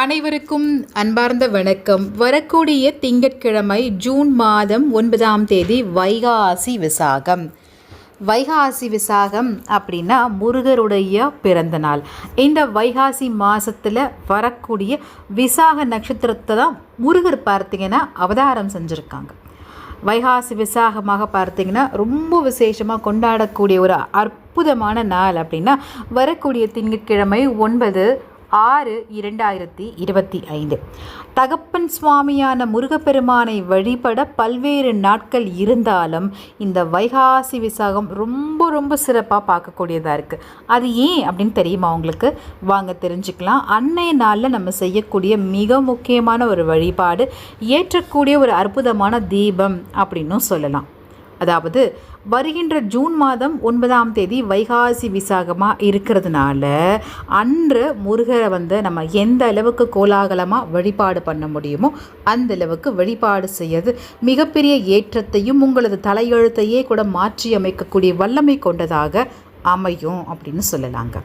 அனைவருக்கும் அன்பார்ந்த வணக்கம். வரக்கூடிய திங்கட்கிழமை ஜூன் மாதம் ஒன்பதாம் தேதி வைகாசி விசாகம். வைகாசி விசாகம் அப்படின்னா முருகருடைய பிறந்த நாள் இந்த வைகாசி மாதத்தில் வரக்கூடிய விசாக நட்சத்திரத்தை தான் முருகர் பார்த்தீங்கன்னா அவதாரம் செஞ்சுருக்காங்க. வைகாசி விசாகமாக பார்த்தீங்கன்னா ரொம்ப விசேஷமாக கொண்டாடக்கூடிய ஒரு அற்புதமான நாள் அப்படின்னா வரக்கூடிய திங்கட்கிழமை ஒன்பது ஆறு இரண்டாயிரத்தி இருபத்தி ஐந்து. தகப்பன் சுவாமியான முருகப்பெருமானை வழிபட பல்வேறு நாட்கள் இருந்தாலும் இந்த வைகாசி விசாகம் ரொம்ப ரொம்ப சிறப்பாக பார்க்கக்கூடியதாக இருக்குது அது ஏன் அப்படின்னு தெரியுமா உங்களுக்கு? வாங்க தெரிஞ்சுக்கலாம். அன்னைய நாளில் நம்ம செய்யக்கூடிய மிக முக்கியமான ஒரு வழிபாடு ஏற்றக்கூடிய ஒரு அற்புதமான தீபம் அப்படின்னும் சொல்லலாம். அதாவது வருகின்ற ஜூன் மாதம் ஒன்பதாம் தேதி வைகாசி விசாகமாக இருக்கிறதுனால அன்று முருகரை வந்து நம்ம எந்த அளவுக்கு கோலாகலமாக வழிபாடு பண்ண முடியுமோ அந்த அளவுக்கு வழிபாடு செய்யறது மிகப்பெரிய ஏற்றத்தையும் உங்களது தலையெழுத்தையே கூட மாற்றி அமைக்கக்கூடிய வல்லமை கொண்டதாக அமையும் அப்படின்னு சொல்லலாங்க.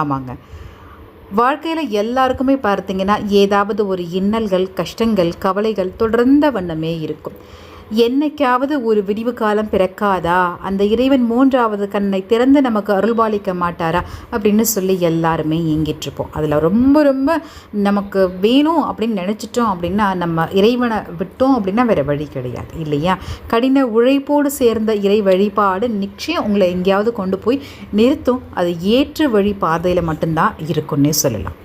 ஆமாங்க. வாழ்க்கையில் எல்லாருக்குமே பார்த்தீங்கன்னா ஏதாவது ஒரு இன்னல்கள் கஷ்டங்கள் கவலைகள் தொடர்ந்த வண்ணமே இருக்கும். என்னைக்காவது ஒரு விடிவு காலம் பிறக்காதா? அந்த இறைவன் மூன்றாவது கண்ணை திறந்து நமக்கு அருள்பாலிக்க மாட்டாரா? அப்படின்னு சொல்லி எல்லாருமே இயங்கிட்டுருப்போம் அதில் ரொம்ப ரொம்ப நமக்கு வேணும் அப்படின்னு நினச்சிட்டோம் அப்படின்னா நம்ம இறைவனை விட்டோம் அப்படின்னா வேறு வழி கிடையாது இல்லையா? கடின உழைப்போடு சேர்ந்த இறை வழிபாடு நிச்சயம் உங்களை எங்கேயாவது கொண்டு போய் நிறுத்தும். அது ஏற்று வழி பாதையில் மட்டும்தான் இருக்குன்னே சொல்லலாம்.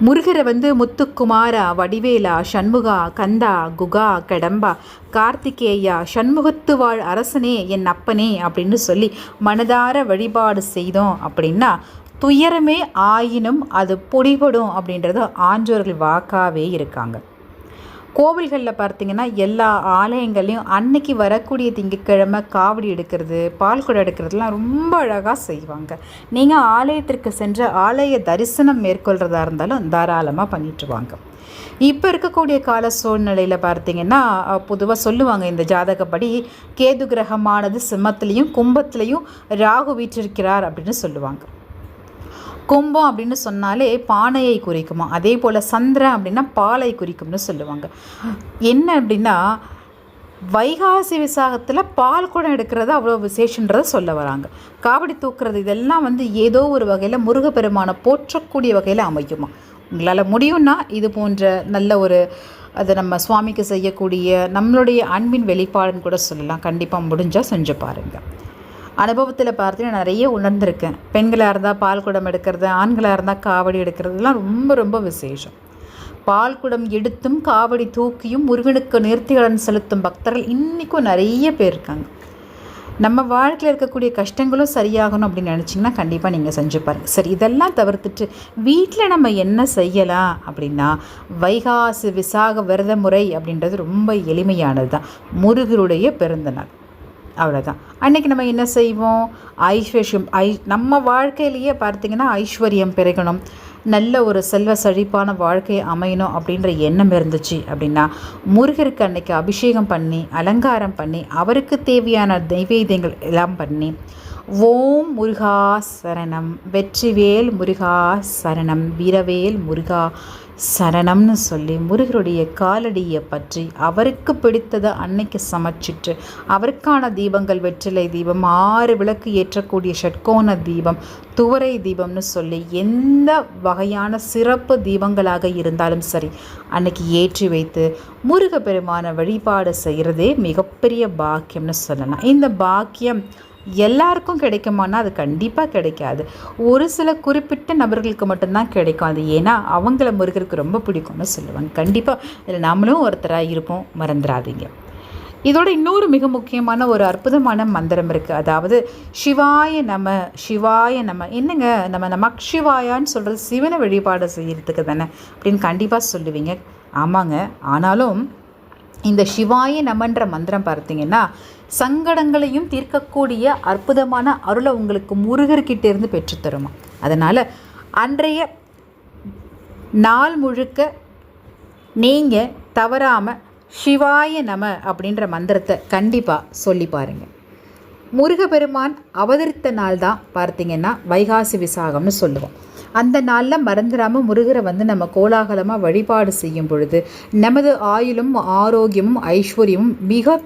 முருகரை வந்து முத்துக்குமாரா வடிவேலா சண்முகா கந்தா குகா கடம்பா கார்த்திகேயா சண்முகத்து வாழ் அரசனே என் அப்பனே அப்படின்னு சொல்லி மனதார வழிபாடு செய்தோம் அப்படின்னா துயரமே ஆயினும் அது பொடிபடும் அப்படின்றது ஆன்றோர்கள் வாக்காவே இருக்காங்க. கோவில்களில் பார்த்தீங்கன்னா எல்லா ஆலயங்கள்லேயும் அன்னைக்கு வரக்கூடிய திங்கக்கிழமை காவடி எடுக்கிறது பால் குடம் எடுக்கிறதுலாம் ரொம்ப அழகாக செய்வாங்க. நீங்கள் ஆலயத்திற்கு சென்று ஆலய தரிசனம் மேற்கொள்கிறதா இருந்தாலும் தாராளமாக பண்ணிட்டு வாங்க. இப்போ இருக்கக்கூடிய கால சூழ்நிலையில் பார்த்தீங்கன்னா பொதுவாக சொல்லுவாங்க இந்த ஜாதகப்படி கேது கிரகமானது சிம்மத்துலேயும் கும்பத்துலேயும் ராகு வீற்றிருக்கிறார் அப்படின்னு சொல்லுவாங்க. கும்பம் அப்படின்னு சொன்னாலே பானையை குறிக்குமா? அதே போல் சந்திரன் அப்படின்னா பாலை குறிக்கும்னு சொல்லுவாங்க. என்ன அப்படின்னா வைகாசி விசாகத்தில் பால் குடம் எடுக்கிறது அவ்வளோ விசேஷன்றதை சொல்ல வராங்க. காவடி தூக்குறது இதெல்லாம் வந்து ஏதோ ஒரு வகையில் முருகப்பெருமானை போற்றக்கூடிய வகையில் அமையுமா? உங்களால் முடியும்னா இது போன்ற நல்ல ஒரு அதை நம்ம சுவாமிக்கு செய்யக்கூடிய நம்மளுடைய அன்பின் வெளிப்பாடுன்னு கூட சொல்லலாம். கண்டிப்பாக முடிஞ்சால் செஞ்சு பாருங்கள் அனுபவத்தில் பார்த்தீங்கன்னா நிறைய உணர்ந்திருக்கேன். பெண்களாக இருந்தால் பால் குடம் எடுக்கிறது ஆண்களாக இருந்தால் காவடி எடுக்கிறதுலாம் ரொம்ப ரொம்ப விசேஷம். பால் குடம் எடுத்தும் காவடி தூக்கியும் முருகனுக்கு நேர்த்திகடன் செலுத்தும் பக்தர்கள் இன்றைக்கும் நிறைய பேர் இருக்காங்க. நம்ம வாழ்க்கையில் இருக்கக்கூடிய கஷ்டங்களும் சரியாகணும் அப்படின்னு நினச்சிங்கன்னா கண்டிப்பாக நீங்கள் செஞ்சு பாருங்கள் சரி இதெல்லாம் தவிர்த்துட்டு வீட்டில் நம்ம என்ன செய்யலாம் அப்படின்னா வைகாசு விசாக விரத முறை அப்படின்றது ரொம்ப எளிமையானது தான் முருகருடைய பிறந்தநாள் அவ்வளோதான் அன்றைக்கி நம்ம என்ன செய்வோம்? ஐஸ்வர்யம் ஐ நம்ம வாழ்க்கையிலேயே பார்த்திங்கன்னா ஐஸ்வர்யம் பெருகணும். நல்ல ஒரு செல்வ செழிப்பான வாழ்க்கை அமையணும் அப்படின்ற எண்ணம் இருந்துச்சு அப்படின்னா முருகருக்கு அன்னைக்கு அபிஷேகம் பண்ணி அலங்காரம் பண்ணி அவருக்கு தேவையான நைவேத்தியங்கள் எல்லாம் பண்ணி ஓம் முருகா சரணம். வெற்றிவேல் முருகா சரணம். வீரவேல் முருகா சரணம்னு சொல்லி முருகருடைய காலடியை பற்றி அவருக்கு பிடித்ததை அன்னைக்கு சமைச்சிட்டு அவருக்கான தீபங்கள் வெற்றிலை தீபம் ஆறு விளக்கு ஏற்றக்கூடிய ஷட்கோண தீபம் துவரை தீபம்னு சொல்லி எந்த வகையான சிறப்பு தீபங்களாக இருந்தாலும் சரி அன்னைக்கு ஏற்றி வைத்து முருகப்பெருமான வழிபாடு செய்கிறதே மிகப்பெரிய பாக்கியம்னு சொல்லலாம். இந்த பாக்கியம் எல்லாருக்கும் கிடைக்குமானா அது கண்டிப்பாக கிடைக்காது. ஒரு சில குறிப்பிட்ட நபர்களுக்கு மட்டும்தான் கிடைக்கும். அது ஏன்னா அவங்கள முருகருக்கு ரொம்ப பிடிக்கும்னு சொல்லுவாங்க. கண்டிப்பாக அதில் நாமளும் ஒருத்தராக இருப்போம். மறந்துடாதீங்க. இதோட இன்னொரு மிக முக்கியமான ஒரு அற்புதமான மந்திரம் இருக்குது அதாவது சிவாய நம சிவாய நம. என்னங்க? நம்ம நமக் சிவாயான்னு சொல்கிறது சிவனை வழிபாடு செய்கிறதுக்கு தானே அப்படின்னு கண்டிப்பாக சொல்லுவீங்க. ஆமாங்க. ஆனாலும் இந்த சிவாய நமன்ற மந்திரம் பார்த்தீங்கன்னா சங்கடங்களையும் தீர்க்கக்கூடிய அற்புதமான அருளை உங்களுக்கு முருகர்கிட்ட இருந்து பெற்றுத்தருமா அதனால் அன்றைய நாள் முழுக்க நீங்கள் தவறாமல் சிவாய நம அப்படின்ற மந்திரத்தை கண்டிப்பாக சொல்லி பாருங்கள் முருகப்பெருமான் அவதரித்த நாள் தான் பார்த்தீங்கன்னா வைகாசி விசாகம்னு சொல்லுவோம். அந்த நாளில் மறந்துடாமல் முருகரை வந்து நம்ம கோலாகலமாக வழிபாடு செய்யும் பொழுது நமது ஆயுளும் ஆரோக்கியமும் ஐஸ்வர்யமும் மிக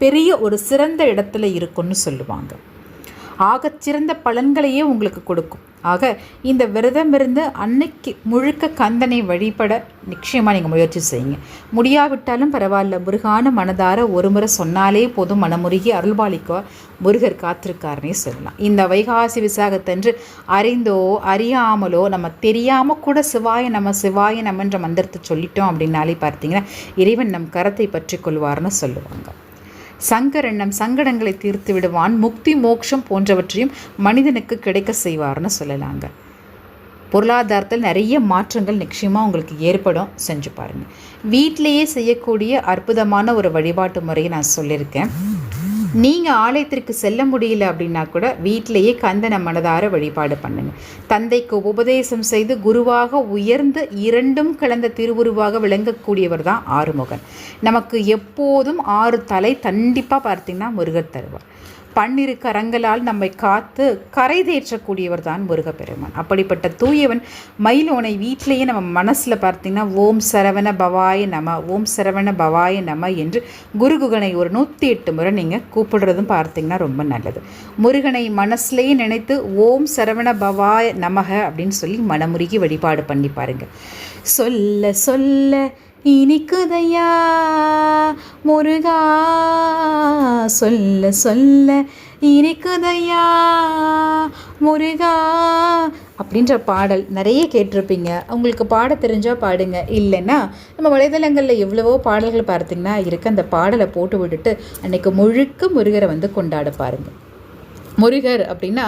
பெரிய ஒரு சிறந்த இடத்துல இருக்கும்னு சொல்லுவாங்க. ஆகச்சிறந்த பலன்களையே உங்களுக்கு கொடுக்கும். ஆக இந்த விரதம் இருந்து அன்னைக்கு முழுக்க கந்தனை வழிபட நிச்சயமாக நீங்கள் முயற்சி செய்யுங்க. முடியாவிட்டாலும் பரவாயில்ல முருகான மனதார ஒரு முறை சொன்னாலே போதும் மனமுருகி அருள்பாலிக்க முருகர் காத்திருக்காருனே சொல்லலாம். இந்த வைகாசி விசாகத்தன்று அறிந்தோ அறியாமலோ நம்ம தெரியாமல் கூட சிவாய நம்ம சிவாய நம்மன்ற மந்திரத்தை சொல்லிட்டோம் அப்படின்னாலே பார்த்தீங்கன்னா இறைவன் நம் கரத்தை பற்றி கொள்வார்னு சொல்லுவாங்க. சங்கரெண்ணம் சங்கடங்களை தீர்த்து விடுவான் முக்தி மோட்சம் போன்றவற்றையும் மனிதனுக்கு கிடைக்க செய்வார்னு சொல்லலாங்க. பொருளாதாரத்தில் நிறைய மாற்றங்கள் நிச்சயமாக உங்களுக்கு ஏற்படும். செஞ்சு பாருங்கள் வீட்டிலையே செய்யக்கூடிய அற்புதமான ஒரு வழிபாட்டு முறையை நான் சொல்லியிருக்கேன். நீங்கள் ஆலயத்திற்கு செல்ல முடியல அப்படின்னா கூட வீட்டிலேயே கந்தனை மனதார வழிபாடு பண்ணுங்க. தந்தைக்கு உபதேசம் செய்து குருவாக உயர்ந்து இரண்டும் கலந்த திருவுருவாக விளங்கக்கூடியவர் தான் ஆறுமுகன். நமக்கு எப்போதும் ஆறு தலை கண்டிப்பாக பார்த்தீங்கன்னா முருகர் தருவார். பன்னிரு கரங்களால் நம்மை காத்து கரை தேற்றக்கூடியவர் தான் முருகப்பெருமான். அப்படிப்பட்ட தூயவன் மயிலோனை வீட்டிலேயே நம்ம மனசில் பார்த்தீங்கன்னா ஓம் சரவண பவாய நம ஓம் சரவண பவாய நம என்று குருகுகனை ஒரு நூற்றி எட்டு முறை நீங்கள் கூப்பிடுறதும் பார்த்தீங்கன்னா ரொம்ப நல்லது. முருகனை மனசுலேயே நினைத்து ஓம் சரவண பவாய நமக அப்படின்னு சொல்லி மனமுருகி வழிபாடு பண்ணி பாருங்கள் சொல்ல சொல்ல இனிக்குதையா? முருகா சொல்ல சொல்ல இனிக்குதையா? முருகா அப்படின்ற பாடல் நிறைய கேட்டிருப்பீங்க. உங்களுக்கு பாட தெரிஞ்சால் பாடுங்க. இல்லைன்னா நம்ம வலைதளங்களில் எவ்வளவோ பாடல்கள் பார்த்தீங்கன்னா இருக்க அந்த பாடலை போட்டு விட்டுட்டு அன்றைக்கு முழுக்க முருகரை வந்து கொண்டாட பாருங்கள் முருகர் அப்படின்னா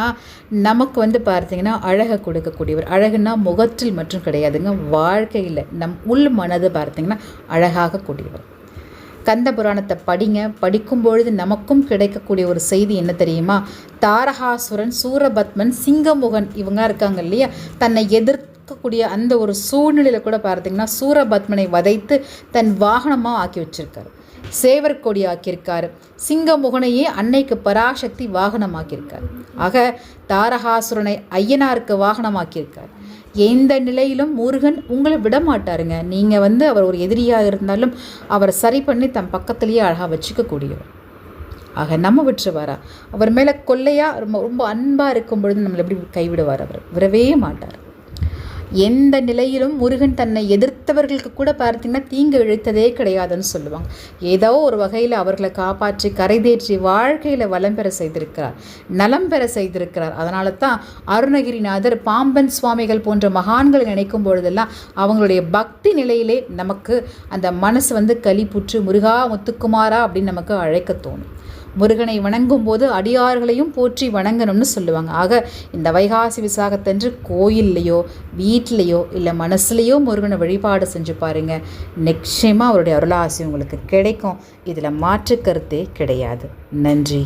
நமக்கு வந்து பார்த்தீங்கன்னா அழகை கொடுக்கக்கூடியவர். அழகுன்னா முகத்தில் மட்டும் கிடையாதுங்க வாழ்க்கையில் நம் உள் மனது பார்த்திங்கன்னா அழகாக கூடியவர். கந்த புராணத்தை படிங்க படிக்கும் பொழுது நமக்கும் கிடைக்கக்கூடிய ஒரு செய்தி என்ன தெரியுமா? தாரகாசுரன் சூரபத்மன் சிங்கமுகன் இவங்க இருக்காங்க இல்லையா? தன்னை எதிர்க்கக்கூடிய அந்த ஒரு சூழ்நிலையில் கூட பார்த்திங்கன்னா சூரபத்மனை வதைத்து தன் வாகனமாக ஆக்கி வச்சிருக்காரு. சேவர் கொடி ஆக்கியிருக்காரு சிங்கமுகனையே அன்னைக்கு பராசக்தி வாகனமாக்கியிருக்கார். ஆக தாரகாசுரனை ஐயனாருக்கு வாகனமாக்கியிருக்கார். எந்த நிலையிலும் முருகன் உங்களை விட மாட்டாருங்க நீங்கள் வந்து அவர் ஒரு எதிரியாக இருந்தாலும் அவரை சரி பண்ணி தன் பக்கத்துலேயே அழகாக வச்சுக்கக்கூடியவர். ஆக நம்ம விட்டுருவாரா? அவர் மேலே கொல்லையாக ரொம்ப ரொம்ப அன்பாக இருக்கும் பொழுது நம்மளை எப்படி கைவிடுவார் அவர்? விடவே மாட்டார். எந்த நிலையிலும் முருகன் தன்னை எதிர்த்தவர்களுக்கு கூட பார்த்தீங்கன்னா தீங்கு இழுத்ததே கிடையாதுன்னு சொல்லுவாங்க. ஏதோ ஒரு வகையில் அவர்களை காப்பாற்றி கரைதேற்றி வாழ்க்கையில் வளம் பெற செய்திருக்கிறார். நலம் பெற செய்திருக்கிறார். அதனால தான் அருணகிரிநாதர் பாம்பன் சுவாமிகள் போன்ற மகான்களை நினைக்கும் பொழுதெல்லாம் அவங்களுடைய பக்தி நிலையிலே நமக்கு அந்த மனசு வந்து களிப்புற்று முருகா முத்துக்குமாரா அப்படின்னு நமக்கு அழைக்க தோணும். முருகனை வணங்கும் போது அடியார்களையும் போற்றி வணங்கணும்னு சொல்லுவாங்க. ஆக இந்த வைகாசி விசாகத்தன்று கோயில்லையோ வீட்லேயோ இல்லை மனசுலேயோ முருகனை வழிபாடு செஞ்சு பாருங்கள் நிச்சயமாக அவருடைய அருளாசி உங்களுக்கு கிடைக்கும். இதில் மாற்று கருத்தே கிடையாது. நன்றி.